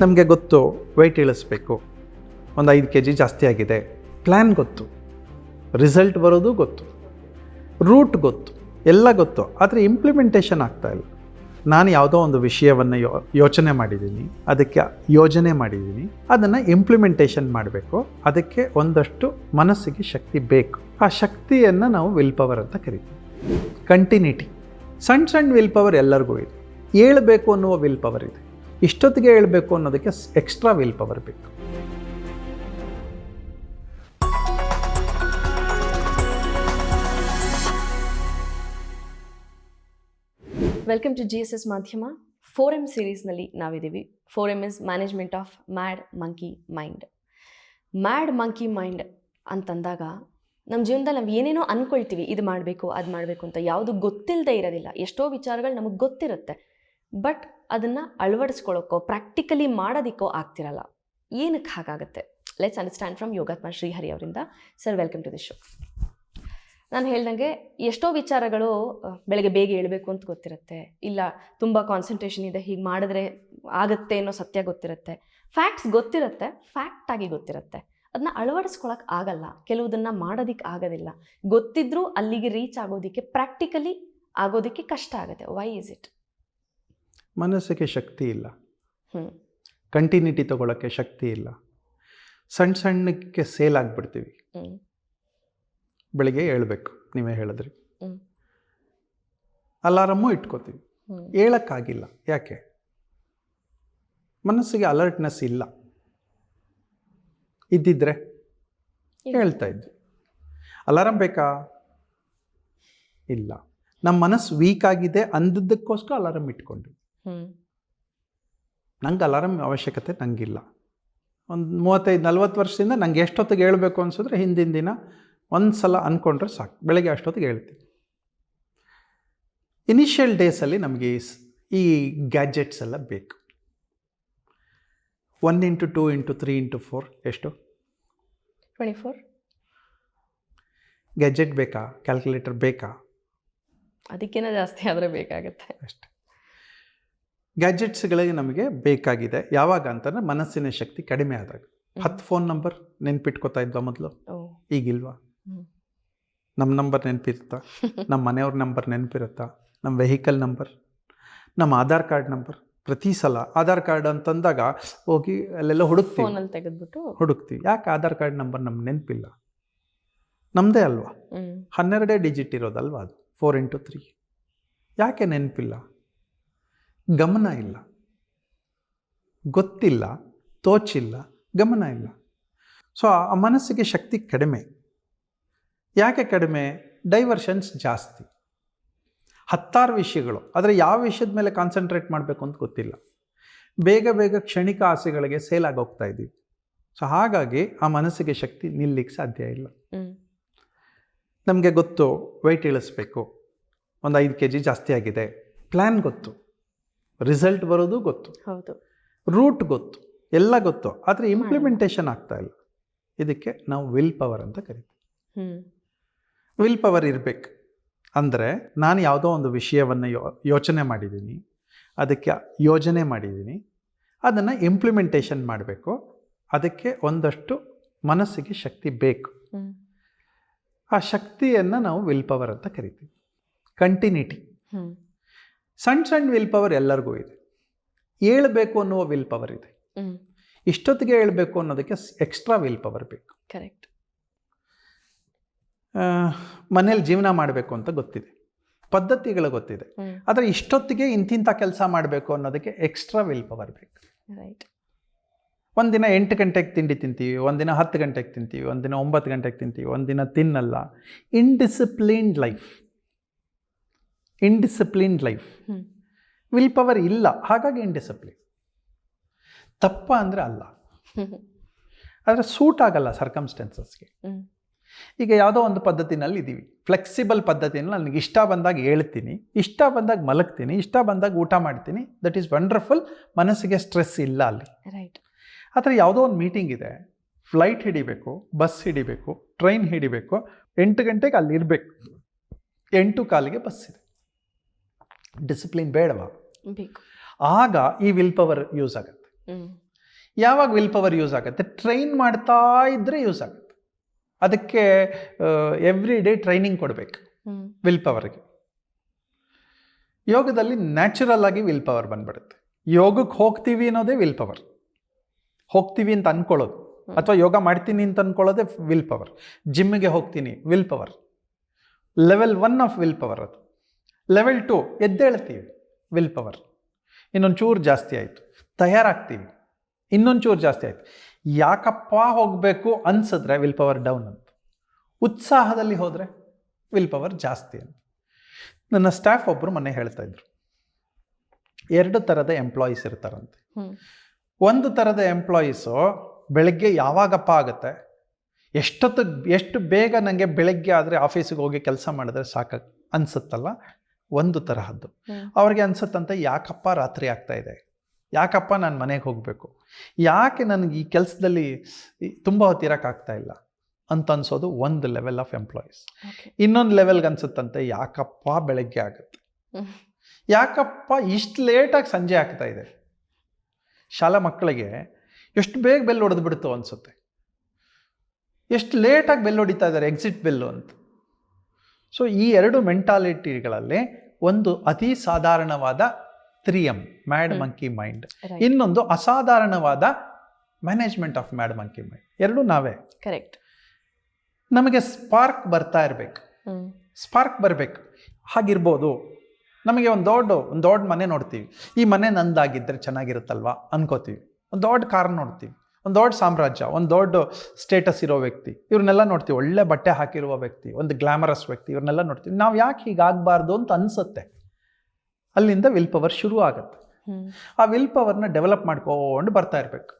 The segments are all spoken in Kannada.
ನಮಗೆ ಗೊತ್ತು ವೆಯ್ಟ್ ಇಳಿಸ್ಬೇಕು. ಒಂದು ಐದು ಕೆ ಜಿ ಜಾಸ್ತಿ ಆಗಿದೆ. ಪ್ಲ್ಯಾನ್ ಗೊತ್ತು. ರಿಸಲ್ಟ್ ಬರೋದು ಗೊತ್ತು. ರೂಟ್ ಗೊತ್ತು. ಎಲ್ಲ ಗೊತ್ತು. ಆದರೆ ಇಂಪ್ಲಿಮೆಂಟೇಷನ್ ಆಗ್ತಾ ಇಲ್ಲ. ನಾನು ಯಾವುದೋ ಒಂದು ವಿಷಯವನ್ನು ಯೋ, ಯೋಚನೆ ಮಾಡಿದ್ದೀನಿ. ಅದಕ್ಕೆ ಯೋಜನೆ ಮಾಡಿದ್ದೀನಿ. ಅದನ್ನು ಇಂಪ್ಲಿಮೆಂಟೇಷನ್ ಮಾಡಬೇಕು. ಅದಕ್ಕೆ ಒಂದಷ್ಟು ಮನಸ್ಸಿಗೆ ಶಕ್ತಿ ಬೇಕು. ಆ ಶಕ್ತಿಯನ್ನು ನಾವು ವಿಲ್ ಪವರ್ ಅಂತ ಕರಿತೀವಿ. ಕಂಟಿನ್ಯೂಟಿ ಸಣ್ಣ ಸಣ್ಣ ವಿಲ್ ಪವರ್ ಎಲ್ಲರಿಗೂ ಇದೆ. ಏಳಬೇಕು ಅನ್ನುವ ವಿಲ್ ಪವರ್ ಇದೆ. ಇಷ್ಟೊತ್ತಿಗೆ ಹೇಳಬೇಕು ಅನ್ನೋದಕ್ಕೆ ಎಕ್ಸ್ಟ್ರಾ ವಿಲ್ ಪವರ್ ಬೇಕು. Welcome to G S S ಮಾಧ್ಯಮ ಫೋರ್ ಎಂ ಸೀರೀಸ್ನಲ್ಲಿ ನಾವಿದ್ದೀವಿ. Four M is management of mad monkey mind mad monkey mind ಅಂತಂದಾಗ ನಮ್ಮ ಜೀವನದಲ್ಲಿ ನಾವು ಏನೇನೋ ಅಂದ್ಕೊಳ್ತೀವಿ ಇದು ಮಾಡಬೇಕು, ಅದು ಮಾಡಬೇಕು ಅಂತ ಯಾವುದು ಗೊತ್ತಿಲ್ಲದೆ ಇರೋದಿಲ್ಲ. ಎಷ್ಟೋ ವಿಚಾರಗಳು ನಮಗೆ ಗೊತ್ತಿರುತ್ತೆ. ಬಟ್ ಅದನ್ನು ಅಳವಡಿಸ್ಕೊಳ್ಳೋಕ್ಕೋ ಪ್ರಾಕ್ಟಿಕಲಿ ಮಾಡೋದಿಕ್ಕೋ ಆಗ್ತಿರಲ್ಲ. ಏನಕ್ಕೆ ಹಾಗಾಗುತ್ತೆ? Let's understand from Yogatma Srihari ಅವರಿಂದ. Sir welcome to the show ನಾನು ಹೇಳ್ದಂಗೆ ಎಷ್ಟೋ ವಿಚಾರಗಳು ಬೆಳಗ್ಗೆ ಬೇಗ ಹೇಳಬೇಕು ಅಂತ ಗೊತ್ತಿರುತ್ತೆ. ಇಲ್ಲ, ತುಂಬ ಕಾನ್ಸಂಟ್ರೇಷನ್ ಇದೆ, ಹೀಗೆ ಮಾಡಿದ್ರೆ ಆಗುತ್ತೆ ಅನ್ನೋ ಸತ್ಯ ಗೊತ್ತಿರುತ್ತೆ. ಫ್ಯಾಕ್ಟ್ಸ್ ಗೊತ್ತಿರುತ್ತೆ ಫ್ಯಾಕ್ಟ್ ಆಗಿ ಗೊತ್ತಿರುತ್ತೆ. ಅದನ್ನ ಅಳವಡಿಸ್ಕೊಳಕ್ ಆಗಲ್ಲ. ಕೆಲವುದನ್ನ ಮಾಡೋದಕ್ಕೆ ಆಗೋದಿಲ್ಲ. ಗೊತ್ತಿದ್ರೂ ಅಲ್ಲಿಗೆ ರೀಚ್ ಆಗೋದಕ್ಕೆ ಪ್ರಾಕ್ಟಿಕಲಿ ಆಗೋದಕ್ಕೆ ಕಷ್ಟ ಆಗುತ್ತೆ. ವೈ ಇಸ್ ಇಟ್ ಮನಸ್ಸಿಗೆ ಶಕ್ತಿ ಇಲ್ಲ. ಕಂಟಿನ್ಯೂಟಿ ತಗೊಳ್ಳೋಕ್ಕೆ ಶಕ್ತಿ ಇಲ್ಲ. ಸಣ್ಣ ಸಣ್ಣಕ್ಕೆ ಸೇಲ್ ಆಗಿಬಿಡ್ತೀವಿ. ಬೆಳಿಗ್ಗೆ ಹೇಳ್ಬೇಕು ನೀವೇ ಹೇಳಿದ್ರಿ. ಅಲಾರಮ್ಮು ಇಟ್ಕೋತೀವಿ. ಹೇಳೋಕ್ಕಾಗಿಲ್ಲ. ಯಾಕೆ? ಮನಸ್ಸಿಗೆ ಅಲರ್ಟ್ನೆಸ್ ಇಲ್ಲ. ಇದ್ದಿದ್ರೆ ಹೇಳ್ತಾ ಇದ್ವಿ. ಅಲಾರಂ ಬೇಕಾ? ಇಲ್ಲ. ನಮ್ಮ ಮನಸ್ಸು ವೀಕ್ ಆಗಿದೆ ಅಂದದ್ದಕ್ಕೋಸ್ಕರ ಅಲಾರಂ ಇಟ್ಕೊಂಡ್ವಿ. ನಂಗೆ ಅಲಾರಂ ಅವಶ್ಯಕತೆ ನನಗಿಲ್ಲ ಒಂದು ಮೂವತ್ತೈದು ನಲ್ವತ್ತು ವರ್ಷದಿಂದ ನಂಗೆ ಎಷ್ಟೊತ್ತಿಗೆ ಹೇಳಬೇಕು ಅನ್ಸಿದ್ರೆ ಹಿಂದಿನ ದಿನ ಒಂದು ಸಲ ಅಂದ್ಕೊಂಡ್ರೆ ಸಾಕು. ಬೆಳಗ್ಗೆ ಅಷ್ಟೊತ್ತಿಗೆ ಹೇಳ್ತೀನಿ. ಇನಿಷಿಯಲ್ ಡೇಸಲ್ಲಿ ನಮಗೆ ಈ ಗ್ಯಾಜೆಟ್ಸ್ ಎಲ್ಲ ಬೇಕು. One into two into three into four ಎಷ್ಟು? ಟ್ವೆಂಟಿ ಫೋರ್ ಗ್ಯಾಜೆಟ್ ಬೇಕಾ? ಕ್ಯಾಲ್ಕುಲೇಟರ್ ಬೇಕಾ? ಅದಕ್ಕಿಂತ ಜಾಸ್ತಿ ಆದರೆ ಬೇಕಾಗುತ್ತೆ. ಅಷ್ಟೆ. ಗ್ಯಾಜೆಟ್ಸ್ಗಳಿಗೆ ನಮಗೆ ಬೇಕಾಗಿದೆ. ಯಾವಾಗ ಅಂತಂದ್ರೆ ಮನಸ್ಸಿನ ಶಕ್ತಿ ಕಡಿಮೆ ಆದಾಗ. ಹತ್ತು ಫೋನ್ ನಂಬರ್ ನೆನ್ಪಿಟ್ಕೋತಾ ಇದ್ವಾ ಮೊದಲು? ಈಗಿಲ್ವಾ? ನಮ್ಮ ನಂಬರ್ ನೆನಪಿರುತ್ತಾ? ನಮ್ಮ ಮನೆಯವ್ರ ನಂಬರ್ ನೆನಪಿರುತ್ತಾ? ನಮ್ಮ ವೆಹಿಕಲ್ ನಂಬರ್ ನಮ್ಮ ಆಧಾರ್ ಕಾರ್ಡ್ ನಂಬರ್ ಪ್ರತಿ ಸಲ ಆಧಾರ್ ಕಾರ್ಡ್ ಅಂತಂದಾಗ ಹೋಗಿ ಅಲ್ಲೆಲ್ಲ ಹುಡುಕ್ತೀವಿ. ತೆಗೆದ್ಬಿಟ್ಟು ಹುಡುಕ್ತೀವಿ. ಯಾಕೆ ಆಧಾರ್ ಕಾರ್ಡ್ ನಂಬರ್ ನಮ್ಗೆ ನೆನಪಿಲ್ಲ? ನಮ್ಮದೇ ಅಲ್ವಾ? ಹನ್ನೆರಡೇ ಡಿಜಿಟ್ ಇರೋದಲ್ವಾ ಅದು? ಫೋರ್ ಇಂಟು ತ್ರೀ ಯಾಕೆ ನೆನಪಿಲ್ಲ? ಗಮನ ಇಲ್ಲ. ಗೊತ್ತಿಲ್ಲ ತೋಚಿಲ್ಲ ಗಮನ ಇಲ್ಲ. ಸೊ ಆ ಮನಸ್ಸಿಗೆ ಶಕ್ತಿ ಕಡಿಮೆ. ಯಾಕೆ ಕಡಿಮೆ? ಡೈವರ್ಷನ್ಸ್ ಜಾಸ್ತಿ. ಹತ್ತಾರು ವಿಷಯಗಳು. ಆದರೆ ಯಾವ ವಿಷಯದ ಮೇಲೆ ಕಾನ್ಸಂಟ್ರೇಟ್ ಮಾಡಬೇಕು ಅಂತ ಗೊತ್ತಿಲ್ಲ. ಬೇಗ ಬೇಗ ಕ್ಷಣಿಕ ಆಸೆಗಳಿಗೆ ಸೇಲ್ ಹೋಗ್ತಾ ಇದ್ದೀವಿ. ಸೊ ಹಾಗಾಗಿ ಆ ಮನಸ್ಸಿಗೆ ಶಕ್ತಿ ನಿಲ್ಲಿಕ್ಕೆ ಸಾಧ್ಯ ಇಲ್ಲ. ನಮಗೆ ಗೊತ್ತು ವೆಯ್ಟ್ ಇಳಿಸ್ಬೇಕು. ಒಂದು ಐದು ಕೆ ಜಿ ಜಾಸ್ತಿ ಆಗಿದೆ. ಪ್ಲ್ಯಾನ್ ಗೊತ್ತು. ರಿಸಲ್ಟ್ ಬರೋದು ಗೊತ್ತು. ಹೌದು. ರೂಟ್ ಗೊತ್ತು. ಎಲ್ಲ ಗೊತ್ತು. ಆದರೆ ಇಂಪ್ಲಿಮೆಂಟೇಷನ್ ಆಗ್ತಾ ಇಲ್ಲ. ಇದಕ್ಕೆ ನಾವು ವಿಲ್ ಪವರ್ ಅಂತ ಕರಿತೀವಿ. ವಿಲ್ ಪವರ್ ಇರಬೇಕು. ಅಂದರೆ ನಾನು ಯಾವುದೋ ಒಂದು ವಿಷಯವನ್ನು ಯೋ ಯೋಚನೆ ಮಾಡಿದ್ದೀನಿ. ಅದಕ್ಕೆ ಯೋಜನೆ ಮಾಡಿದ್ದೀನಿ. ಅದನ್ನು ಇಂಪ್ಲಿಮೆಂಟೇಷನ್ ಮಾಡಬೇಕು. ಅದಕ್ಕೆ ಒಂದಷ್ಟು ಮನಸ್ಸಿಗೆ ಶಕ್ತಿ ಬೇಕು. ಆ ಶಕ್ತಿಯನ್ನು ನಾವು ವಿಲ್ ಪವರ್ ಅಂತ ಕರಿತೀವಿ. ಕಂಟಿನ್ಯೂಟಿ ಸಣ್ಣ ಸಣ್ಣ ವಿಲ್ ಪವರ್ ಎಲ್ಲರಿಗೂ ಇದೆ. ಏಳಬೇಕು ಅನ್ನುವ ವಿಲ್ ಪವರ್ ಇದೆ. ಇಷ್ಟೊತ್ತಿಗೆ ಹೇಳಬೇಕು ಅನ್ನೋದಕ್ಕೆ ಎಕ್ಸ್ಟ್ರಾ ವಿಲ್ ಪವರ್ ಬೇಕು. ಕರೆಕ್ಟ್ ಮನೇಲಿ ಜೀವನ ಮಾಡಬೇಕು ಅಂತ ಗೊತ್ತಿದೆ. ಪದ್ಧತಿಗಳು ಗೊತ್ತಿದೆ. ಆದರೆ ಇಷ್ಟೊತ್ತಿಗೆ ಇಂತಿಂಥ ಕೆಲಸ ಮಾಡಬೇಕು ಅನ್ನೋದಕ್ಕೆ ಎಕ್ಸ್ಟ್ರಾ ವಿಲ್ ಪವರ್ ಬೇಕು. ರೈಟ್ ಒಂದಿನ ಎಂಟು ಗಂಟೆಗೆ ತಿಂಡಿ ತಿಂತೀವಿ ಒಂದಿನ ಹತ್ತು ಗಂಟೆಗೆ ತಿಂತೀವಿ ಒಂದಿನ ಒಂಬತ್ತು ಗಂಟೆಗೆ ತಿಂತೀವಿ ಒಂದಿನ ತಿನ್ನಲ್ಲ. Undisciplined life undisciplined life will power ಇಲ್ಲ. ಹಾಗಾಗಿ ಇನ್ಡಿಸಿಪ್ಲಿನ್ ತಪ್ಪ ಅಂದರೆ ಅಲ್ಲ. ಆದರೆ ಸೂಟ್ ಆಗಲ್ಲ ಸರ್ಕಮ್ಸ್ಟೆನ್ಸಸ್ಗೆ ಈಗ ಯಾವುದೋ ಒಂದು ಪದ್ಧತಿನಲ್ಲಿ ಇದ್ದೀವಿ ಫ್ಲೆಕ್ಸಿಬಲ್ ಪದ್ಧತಿಯಲ್ಲಿ ನನಗೆ ಇಷ್ಟ ಬಂದಾಗ ಹೇಳ್ತೀನಿ ಇಷ್ಟ ಬಂದಾಗ ಮಲಗ್ತೀನಿ ಇಷ್ಟ ಬಂದಾಗ ಊಟ ಮಾಡ್ತೀನಿ. ದಟ್ ಈಸ್ ವಂಡರ್ಫುಲ್ ಮನಸ್ಸಿಗೆ ಸ್ಟ್ರೆಸ್ ಇಲ್ಲ ಅಲ್ಲಿ. ರೈಟ್ ಆದರೆ ಯಾವುದೋ ಒಂದು ಮೀಟಿಂಗ್ ಇದೆ. ಫ್ಲೈಟ್ ಹಿಡಿಬೇಕು ಬಸ್ ಹಿಡಿಬೇಕು ಟ್ರೈನ್ ಹಿಡಿಬೇಕು ಎಂಟು ಗಂಟೆಗೆ ಅಲ್ಲಿ ಇರಬೇಕು ಎಂಟು ಕಾಲಿಗೆ ಬಸ್ ಇದೆ. ಡಿಸಿಪ್ಲಿನ್ ಬೇಡವಾ? ಆಗ ಈ ವಿಲ್ ಪವರ್ ಯೂಸ್ ಆಗುತ್ತೆ. ಯಾವಾಗ ವಿಲ್ ಪವರ್ ಯೂಸ್ ಆಗುತ್ತೆ? ಟ್ರೈನ್ ಮಾಡ್ತಾ ಇದ್ದರೆ ಯೂಸ್ ಆಗುತ್ತೆ. ಅದಕ್ಕೆ ಎವ್ರಿ ಡೇ ಟ್ರೈನಿಂಗ್ ಕೊಡಬೇಕು ವಿಲ್ ಪವರ್ಗೆ. ಯೋಗದಲ್ಲಿ ನ್ಯಾಚುರಲ್ ಆಗಿ ವಿಲ್ ಪವರ್ ಬಂದ್ಬಿಡುತ್ತೆ. ಯೋಗಕ್ಕೆ ಹೋಗ್ತೀವಿ ಅನ್ನೋದೇ ವಿಲ್ ಪವರ್. ಹೋಗ್ತೀವಿ ಅಂತ ಅನ್ಕೊಳ್ಳೋದು. ಅಥವಾ ಯೋಗ ಮಾಡ್ತೀನಿ ಅಂತ ಅನ್ಕೊಳ್ಳೋದೇ ವಿಲ್ ಪವರ್. ಜಿಮ್ಮಿಗೆ ಹೋಗ್ತೀನಿ will power. Level one of will power ಅದು. ಲೆವೆಲ್ ಟು ಎದ್ದೇಳ್ತೀವಿ. ವಿಲ್ ಪವರ್ ಇನ್ನೊಂದು ಚೂರು ಜಾಸ್ತಿ ಆಯಿತು. ತಯಾರಾಗ್ತೀವಿ. ಇನ್ನೊಂದು ಚೂರು ಜಾಸ್ತಿ ಆಯಿತು. ಯಾಕಪ್ಪ ಹೋಗಬೇಕು ಅನ್ಸಿದ್ರೆ ವಿಲ್ ಪವರ್ ಡೌನ್ ಅಂತ. ಉತ್ಸಾಹದಲ್ಲಿ ಹೋದರೆ ವಿಲ್ ಪವರ್ ಜಾಸ್ತಿ ಅಂತ. ನನ್ನ ಸ್ಟಾಫ್ ಒಬ್ಬರು ಮೊನ್ನೆ ಹೇಳ್ತಾ ಇದ್ರು. ಎರಡು ಥರದ ಎಂಪ್ಲಾಯೀಸ್ ಇರ್ತಾರಂತೆ. ಒಂದು ಥರದ ಎಂಪ್ಲಾಯೀಸು ಬೆಳಗ್ಗೆ ಯಾವಾಗಪ್ಪ ಆಗುತ್ತೆ? ಎಷ್ಟೊತ್ತು ಎಷ್ಟು ಬೇಗ ನನಗೆ ಬೆಳಗ್ಗೆ ಆದರೆ ಆಫೀಸಿಗೆ ಹೋಗಿ ಕೆಲಸ ಮಾಡಿದ್ರೆ ಸಾಕ ಅನಿಸುತ್ತಲ್ಲ? ಒಂದು ತರಹದ್ದು. ಅವ್ರಿಗೆ ಅನ್ಸುತ್ತಂತೆ ಯಾಕಪ್ಪ ರಾತ್ರಿ ಆಗ್ತಾ ಇದೆ? ಯಾಕಪ್ಪ ನಾನು ಮನೆಗೆ ಹೋಗಬೇಕು? ಯಾಕೆ ನನಗೆ ಈ ಕೆಲಸದಲ್ಲಿ ತುಂಬ ಹೊತ್ತಿರೋಕ್ಕಾಗ್ತಾ ಇಲ್ಲ? ಅಂತ ಅನ್ಸೋದು ಒಂದು ಲೆವೆಲ್ ಆಫ್ ಎಂಪ್ಲಾಯೀಸ್ ಇನ್ನೊಂದು ಲೆವೆಲ್ಗೆ ಅನ್ಸುತ್ತಂತೆ ಯಾಕಪ್ಪ ಬೆಳಗ್ಗೆ ಆಗುತ್ತೆ? ಯಾಕಪ್ಪ ಇಷ್ಟು ಲೇಟಾಗಿ ಸಂಜೆ ಆಗ್ತಾ ಇದೆ? ಶಾಲಾ ಮಕ್ಕಳಿಗೆ ಎಷ್ಟು ಬೇಗ ಬೆಲ್ ಹೊಡೆದು ಬಿಡ್ತು ಅನಿಸುತ್ತೆ. ಎಷ್ಟು ಲೇಟಾಗಿ ಬೆಲ್ ಹೊಡಿತಾ ಇದ್ದಾರೆ ಎಕ್ಸಿಟ್ ಬೆಲ್ಲು ಅಂತ. ಸೊ ಈ ಎರಡು ಮೆಂಟಾಲಿಟಿಗಳಲ್ಲಿ ಒಂದು ಅತಿ ಸಾಧಾರಣವಾದ ತ್ರಿಯಂ ಮ್ಯಾಡ್ ಮಂಕಿ ಮೈಂಡ್ ಇನ್ನೊಂದು ಅಸಾಧಾರಣವಾದ management of mad monkey mind ಎರಡು ನಾವೇ. ಕರೆಕ್ಟ್ ನಮಗೆ ಸ್ಪಾರ್ಕ್ ಬರ್ತಾ ಇರಬೇಕು. ಸ್ಪಾರ್ಕ್ ಬರಬೇಕು. ಹಾಗಿರ್ಬೋದು. ನಮಗೆ ಒಂದು ದೊಡ್ಡ ಒಂದು ದೊಡ್ಡ ಮನೆ ನೋಡ್ತೀವಿ. ಈ ಮನೆ ನಂದಾಗಿದ್ದರೆ ಚೆನ್ನಾಗಿರುತ್ತಲ್ವಾ ಅನ್ಕೋತೀವಿ. ಒಂದು ದೊಡ್ಡ ಕಾರ್ ನೋಡ್ತೀವಿ. ಒಂದು ದೊಡ್ಡ ಸಾಮ್ರಾಜ್ಯ ಒಂದು ದೊಡ್ಡ ಸ್ಟೇಟಸ್ ಇರೋ ವ್ಯಕ್ತಿ. ಇವ್ರನ್ನೆಲ್ಲ ನೋಡ್ತೀವಿ. ಒಳ್ಳೆ ಬಟ್ಟೆ ಹಾಕಿರುವ ವ್ಯಕ್ತಿ ಒಂದು ಗ್ಲಾಮರಸ್ ವ್ಯಕ್ತಿ ಇವ್ರನ್ನೆಲ್ಲ ನೋಡ್ತೀವಿ. ನಾವು ಯಾಕೆ ಹೀಗಾಗಬಾರ್ದು ಅಂತ ಅನಿಸುತ್ತೆ. ಅಲ್ಲಿಂದ ವಿಲ್ ಪವರ್ ಶುರು ಆಗುತ್ತೆ. ಆ ವಿಲ್ ಪವರ್ನ ಡೆವಲಪ್ ಮಾಡ್ಕೊಂಡು ಬರ್ತಾ ಇರಬೇಕು.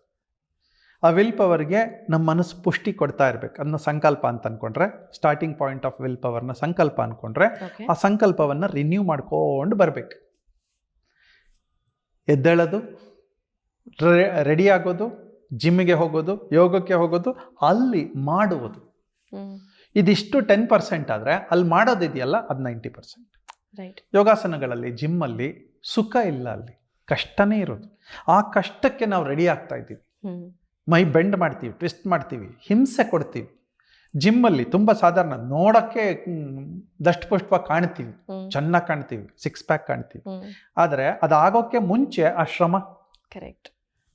ಆ ವಿಲ್ ಪವರ್ಗೆ ನಮ್ಮ ಮನಸ್ಸು ಪುಷ್ಟಿ ಕೊಡ್ತಾ ಇರಬೇಕು. ಅದನ್ನ ಸಂಕಲ್ಪ ಅಂತ ಅಂದ್ಕೊಂಡ್ರೆ ಸ್ಟಾರ್ಟಿಂಗ್ ಪಾಯಿಂಟ್ ಆಫ್ ವಿಲ್ ಪವರ್ನ ಸಂಕಲ್ಪ ಅಂದ್ಕೊಂಡ್ರೆ ಆ ಸಂಕಲ್ಪವನ್ನು ರಿನ್ಯೂ ಮಾಡ್ಕೊಂಡು ಬರಬೇಕು. ಎದ್ದೇಳೋದು ರೆಡಿ ಆಗೋದು ಜಿಮ್ಮಿಗೆ ಹೋಗೋದು ಯೋಗಕ್ಕೆ ಹೋಗೋದು ಅಲ್ಲಿ ಮಾಡುವುದು. ಇದಿಷ್ಟು ಟೆನ್ ಪರ್ಸೆಂಟ್ ಆದರೆ ಅಲ್ಲಿ ಮಾಡೋದಿದೆಯಲ್ಲ ಅದು ನೈಂಟಿ ಪರ್ಸೆಂಟ್ ರೈಟ್ ಯೋಗಾಸನಗಳಲ್ಲಿ ಜಿಮ್ಮಲ್ಲಿ ಸುಖ ಇಲ್ಲ ಅಲ್ಲಿ. ಕಷ್ಟನೇ ಇರೋದು. ಆ ಕಷ್ಟಕ್ಕೆ ನಾವು ರೆಡಿ ಆಗ್ತಾ ಇದ್ದೀವಿ. ಮೈ ಬೆಂಡ್ ಮಾಡ್ತೀವಿ ಟ್ವಿಸ್ಟ್ ಮಾಡ್ತೀವಿ ಹಿಂಸೆ ಕೊಡ್ತೀವಿ. ಜಿಮ್ಮಲ್ಲಿ ತುಂಬ ಸಾಧಾರಣ ನೋಡೋಕ್ಕೆ ದಷ್ಟಪುಷ್ಟವಾಗಿ ಕಾಣ್ತೀವಿ. ಚೆನ್ನಾಗಿ ಕಾಣ್ತೀವಿ ಸಿಕ್ಸ್ ಪ್ಯಾಕ್ ಕಾಣ್ತೀವಿ. ಆದರೆ ಅದಾಗೋಕ್ಕೆ ಮುಂಚೆ ಆ ಶ್ರಮ. ಕರೆಕ್ಟ್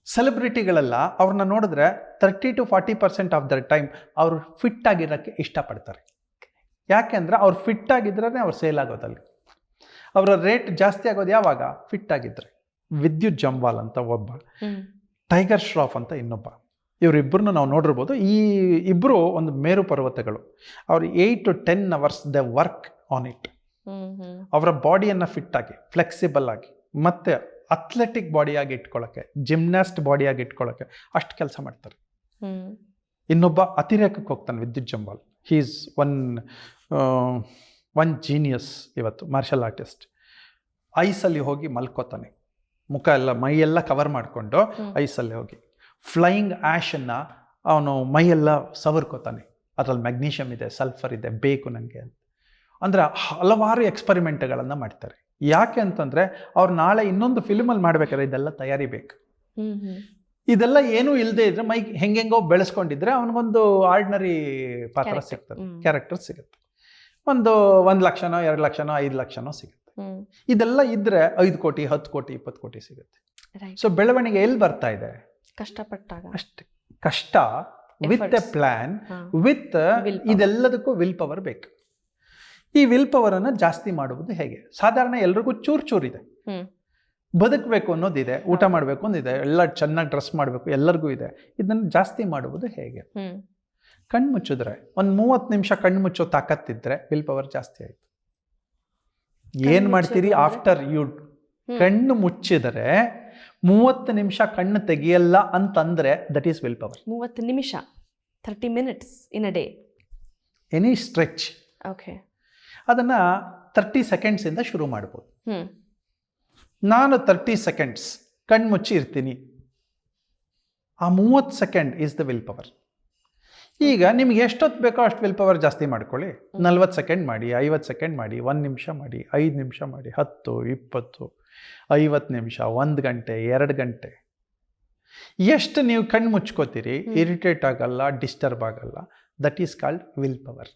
ಸೆಲೆಬ್ರಿಟಿಗಳೆಲ್ಲ ಅವ್ರನ್ನ ನೋಡಿದ್ರೆ thirty to forty percent of the time ಅವರು ಫಿಟ್ ಆಗಿರೋಕ್ಕೆ ಇಷ್ಟಪಡ್ತಾರೆ. ಯಾಕೆಂದರೆ ಅವ್ರು ಫಿಟ್ ಆಗಿದ್ರೇ ಅವ್ರು ಸೇಲ್ ಆಗೋದಲ್ಲಿ ಅವರ ರೇಟ್ ಜಾಸ್ತಿ ಆಗೋದು ಯಾವಾಗ? ಫಿಟ್ ಆಗಿದ್ರೆ. ವಿದ್ಯುತ್ ಜಂಬಾಲ್ ಅಂತ ಒಬ್ಬ ಟೈಗರ್ ಶ್ರಾಫ್ ಅಂತ ಇನ್ನೊಬ್ಬ. ಇವರಿಬ್ಬರನ್ನು ನಾವು ನೋಡಿರ್ಬೋದು. ಈ ಇಬ್ಬರು ಒಂದು ಮೇರು ಪರ್ವತಗಳು. ಅವರು eight to ten hours the work on it ಅವರ ಬಾಡಿಯನ್ನು ಫಿಟ್ ಆಗಿ ಫ್ಲೆಕ್ಸಿಬಲ್ ಆಗಿ ಮತ್ತು ಅಥ್ಲೆಟಿಕ್ ಬಾಡಿಯಾಗಿ ಇಟ್ಕೊಳ್ಳೋಕ್ಕೆ ಜಿಮ್ನಾಸ್ಟ್ ಬಾಡಿಯಾಗಿ ಇಟ್ಕೊಳ್ಳೋಕ್ಕೆ ಅಷ್ಟು ಕೆಲಸ ಮಾಡ್ತಾರೆ. ಇನ್ನೊಬ್ಬ ಅತಿರೇಕಕ್ಕೆ ಹೋಗ್ತಾನೆ Vidyut Jamwal. He's one one genius ಇವತ್ತು ಮಾರ್ಷಲ್ ಆರ್ಟಿಸ್ಟ್ ಐಸಲ್ಲಿ ಹೋಗಿ ಮಲ್ಕೋತಾನೆ. ಮುಖ ಎಲ್ಲ ಮೈಯೆಲ್ಲ ಕವರ್ ಮಾಡಿಕೊಂಡು. ಐಸಲ್ಲಿ ಹೋಗಿ. ಫ್ಲೈಯಿಂಗ್ ಆ್ಯಶನ್ನು ಅವನು ಮೈಯೆಲ್ಲ ಸವರ್ಕೋತಾನೆ. ಅದರಲ್ಲಿ ಮೆಗ್ನೀಷಿಯಮ್ ಇದೆ ಸಲ್ಫರ್ ಇದೆ ಬೇಕು ನನಗೆ ಅಂತ. ಅಂದರೆ ಹಲವಾರು ಎಕ್ಸ್ಪರಿಮೆಂಟ್ಗಳನ್ನು ಮಾಡ್ತಾರೆ. ಯಾಕೆ ಅಂತಂದ್ರೆ ಅವ್ರು ನಾಳೆ ಇನ್ನೊಂದು ಫಿಲ್ಮಲ್ಲಿ ಮಾಡ್ಬೇಕಾದ್ರೆ ಇದೆಲ್ಲ ತಯಾರಿ ಬೇಕು. ಇದೆಲ್ಲ ಏನೂ ಇಲ್ಲದೆ ಇದ್ರೆ ಮೈ ಹೆಂಗೆಂಗೋ ಬೆಳೆಸ್ಕೊಂಡಿದ್ರೆ ಅವನಿಗೊಂದು ಆರ್ಡಿನರಿ ಪಾತ್ರ. ಸಿಗ್ತದೆ. ಕ್ಯಾರೆಕ್ಟರ್ ಸಿಗುತ್ತೆ. ಒಂದು ಒಂದು ಲಕ್ಷನೋ ಎರಡು ಲಕ್ಷನೋ ಐದು ಲಕ್ಷನೋ ಸಿಗುತ್ತೆ. ಇದೆಲ್ಲ ಇದ್ರೆ ಐದು ಕೋಟಿ ಹತ್ತು ಕೋಟಿ ಇಪ್ಪತ್ತು ಕೋಟಿ ಸಿಗುತ್ತೆ. ಸೊ ಬೆಳವಣಿಗೆ ಎಲ್ಲಿ ಬರ್ತಾ ಇದೆ? ಕಷ್ಟಪಟ್ಟಾಗ. ಅಷ್ಟೇ. ಕಷ್ಟ ವಿತ್ ಎ ಪ್ಲಾನ್ ವಿತ್ ಇದೆಲ್ಲದಕ್ಕೂ ವಿಲ್ ಪವರ್ ಬೇಕು. ಈ ವಿಲ್ ಪವರನ್ನು ಜಾಸ್ತಿ ಮಾಡುವುದು ಹೇಗೆ? ಸಾಧಾರಣ ಎಲ್ರಿಗೂ ಚೂರ್ ಚೂರ್ ಇದೆ. ಬದುಕಬೇಕು ಅನ್ನೋದಿದೆ ಊಟ ಮಾಡಬೇಕು ಅನ್ನೋದಿದೆ ಎಲ್ಲ ಚೆನ್ನಾಗಿ ಡ್ರೆಸ್ ಮಾಡಬೇಕು ಎಲ್ಲರಿಗೂ ಇದೆ. ಇದನ್ನು ಜಾಸ್ತಿ ಮಾಡುವುದು ಹೇಗೆ? ಕಣ್ಣು ಮುಚ್ಚಿದ್ರೆ ಒಂದು ಮೂವತ್ತು ನಿಮಿಷ ಕಣ್ಣು ಮುಚ್ಚೋ ತಾಕತ್ತಿದ್ರೆ ವಿಲ್ ಪವರ್ ಜಾಸ್ತಿ ಆಯಿತು. ಏನು ಮಾಡ್ತೀರಿ ಆಫ್ಟರ್ ಯು ಕಣ್ಣು ಮುಚ್ಚಿದರೆ ಮೂವತ್ತು ನಿಮಿಷ ಕಣ್ಣು ತೆಗಿಯಲ್ಲ ಅಂತಂದ್ರೆ ದಟ್ ಈಸ್ ವಿಲ್ ಪವರ್ ಮೂವತ್ತು ನಿಮಿಷ thirty minutes in a day any stretch okay ಅದನ್ನು ತರ್ಟಿ ಸೆಕೆಂಡ್ಸಿಂದ ಶುರು ಮಾಡ್ಬೋದು. ನಾನು ತರ್ಟಿ ಸೆಕೆಂಡ್ಸ್ ಕಣ್ಣು ಮುಚ್ಚಿ ಇರ್ತೀನಿ. ಆ ಮೂವತ್ತು second is the will power ಈಗ ನಿಮ್ಗೆ ಎಷ್ಟೊತ್ತು ಬೇಕೋ ಅಷ್ಟು ವಿಲ್ ಪವರ್ ಜಾಸ್ತಿ ಮಾಡ್ಕೊಳ್ಳಿ. ನಲ್ವತ್ತು ಸೆಕೆಂಡ್ ಮಾಡಿ ಐವತ್ತು ಸೆಕೆಂಡ್ ಮಾಡಿ ಒಂದು ನಿಮಿಷ ಮಾಡಿ ಐದು ನಿಮಿಷ ಮಾಡಿ ಹತ್ತು ಇಪ್ಪತ್ತು ಐವತ್ತು ನಿಮಿಷ ಒಂದು ಗಂಟೆ ಎರಡು ಗಂಟೆ. ಎಷ್ಟು ನೀವು ಕಣ್ಣು ಮುಚ್ಕೋತೀರಿ ಇರಿಟೇಟ್ ಆಗಲ್ಲ ಡಿಸ್ಟರ್ಬ್ ಆಗಲ್ಲ that is called will power.